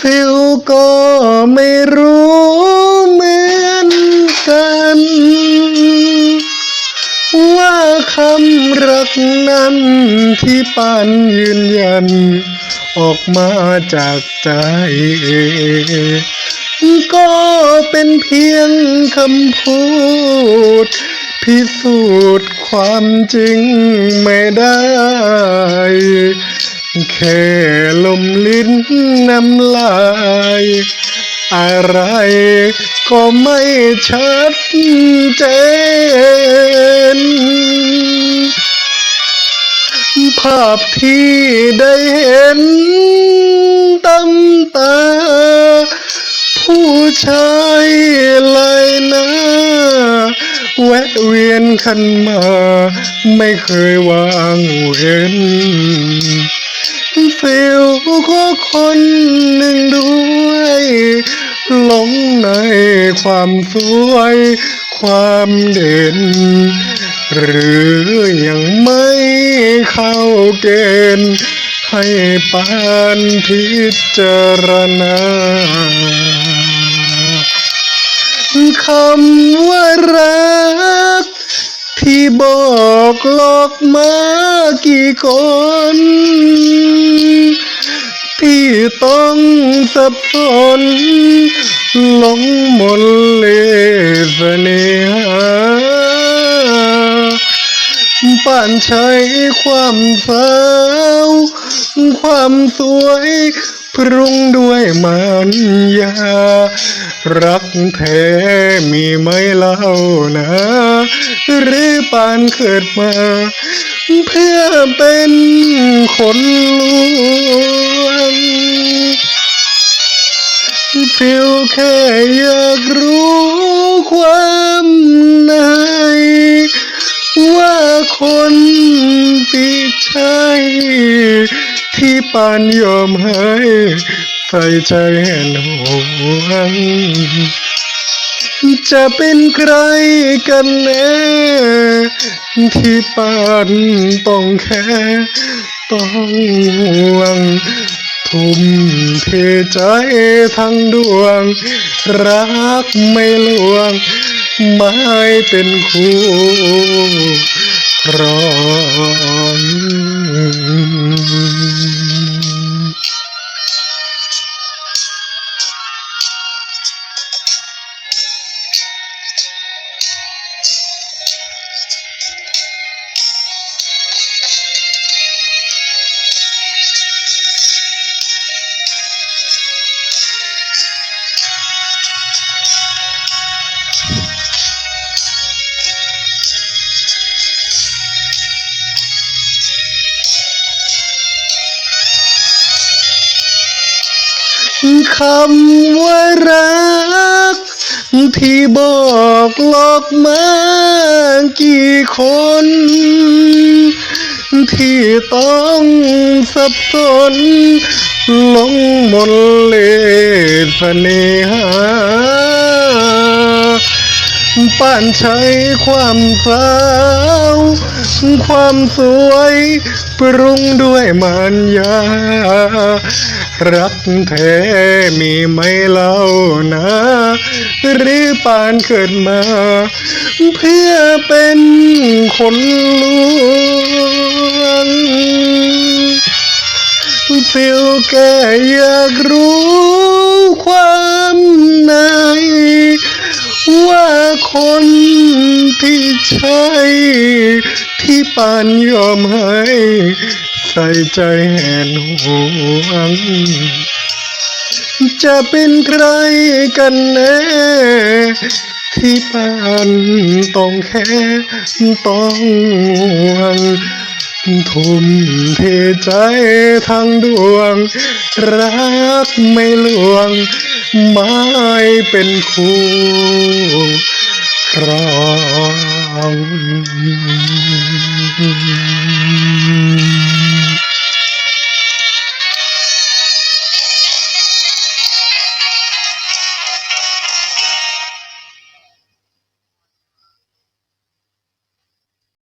ฟิลก็ไม่รู้เหมือนกัน ว่าคำรักนั้นที่ปานยืนยัน ออกมาจากใจ ก็เป็นเพียงคำพูด พิสูจน์ความจริงไม่ได้ แค่ลมลิ้นน้ำลาย อะไรก็ไม่ชัดเจน ภาพที่ได้เห็นตำตา ผู้ชายลายหน้าแวะเวียนขันมา ไม่เคยวางเว้น ฟิลก็คนหนึ่งด้วยหลงในความสวย ความเด่น หรือยังไม่เข้าเกณฑ์ให้ปานพิจารณาคำว่ารัก ที่บอกหลอกมากี่คน ที่ต้องสับสนหลงมนเลสเนหาป่านใช้ความสาว ความสวย ปรุงด้วยมันยา รักแท้มีไหมเล่านะ หรือปานเกิดมา เพื่อเป็นคนลวงฟิลแค่อยากรู้ความในว่าคนที่ใช่ ที่ปานยอมให้ใส่ใจแห่งห่วงจะเป็นใครกันแน่ที่ปานต้องแค่ต้องห่วงทุ่มเทใจทั้งดวง รักไม่ลวง ไม่เป็นคู่ครอง คำว่ารัก ที่บอกหลอกมากี่คน ที่ต้องสับสนหลงมนเลสเนหาป่านใช้ความสาว ความสวย ปรุงด้วยมันยา รักแท้มีไหมเล่านะหรือปานเกิดมา เพื่อเป็นคนลวงฟิลแก่อยากรู้ความใน ว่าคนที่ใช่ที่ปานยอมให้ ใส่ใจแห่งห่วง จะเป็นใครกันแน่ที่ปานต้องแค่ต้องห่วงทุ่มเทใจทั้งดวง รักไม่ลวง ไม่เป็นคู่ครอง